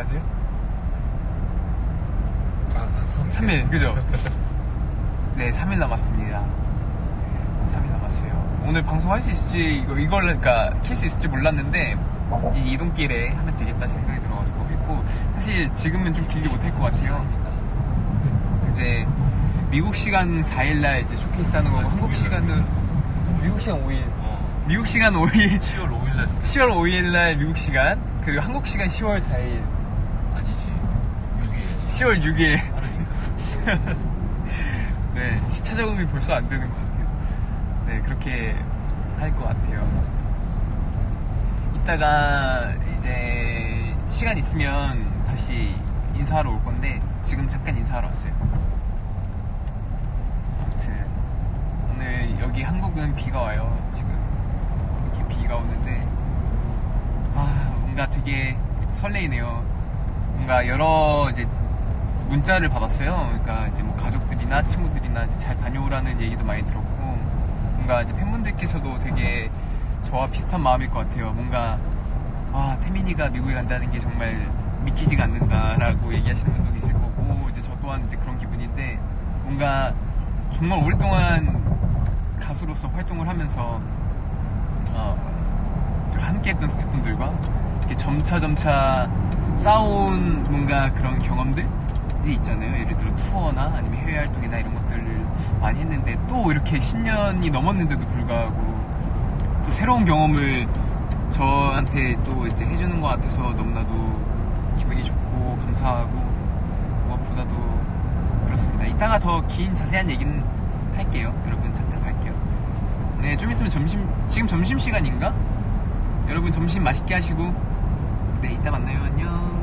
나가세요? 아, 3일, 그죠? 네, 3일 남았습니다. 3일 남았어요. 오늘 방송할 수 있을지, 이거, 이걸, 그니까, 킬수 있을지 몰랐는데, 이 이동길에 하면 되겠다 생각이 들어가지고 했고, 사실 지금은 좀 길게 못할 것 같아요. 이제, 미국 시간 4일날 이제 쇼케이스 하는 거고, 한국 시간은, 미국 시간 5일. 어. 미국 시간 5일, 10월 5일날 10월 5일날 미국 시간, 그리고 한국 시간 10월 4일, 아니지. 6일이지. 10월 6일. 빠르니까. 네, 시차 적응이 벌써 안 되는 것 같아요. 네, 그렇게 할 것 같아요. 이따가 이제 시간 있으면 다시 인사하러 올 건데 지금 잠깐 인사하러 왔어요. 아무튼 오늘 여기 한국은 비가 와요. 지금 이렇게 비가 오는데 아 뭔가 되게 설레이네요. 뭔가 여러 이제 문자를 받았어요. 그러니까 이제 뭐 가족들이나 친구들이나 잘 다녀오라는 얘기도 많이 들었고, 뭔가 이제 팬분들께서도 되게 저와 비슷한 마음일 것 같아요. 뭔가, 아, 태민이가 미국에 간다는 게 정말 믿기지가 않는다라고 얘기하시는 분도 계실 거고, 이제 저 또한 이제 그런 기분인데, 뭔가 정말 오랫동안 가수로서 활동을 하면서, 어, 함께 했던 스태프분들과 이렇게 점차 점차 쌓아온 뭔가 그런 경험들 이 있잖아요. 예를 들어 투어나 아니면 해외 활동이나 이런 것들을 많이 했는데 또 이렇게 10년이 넘었는데도 불구하고 또 새로운 경험을 저한테 또 이제 해주는 것 같아서 너무나도 기분이 좋고 감사하고 무엇보다도 그렇습니다. 이따가 더 긴 자세한 얘기는 할게요. 여러분 잠깐 갈게요. 네, 좀 있으면 점심, 지금 점심 시간인가? 여러분 점심 맛있게 하시고, 네, 이따 만나요. 안녕.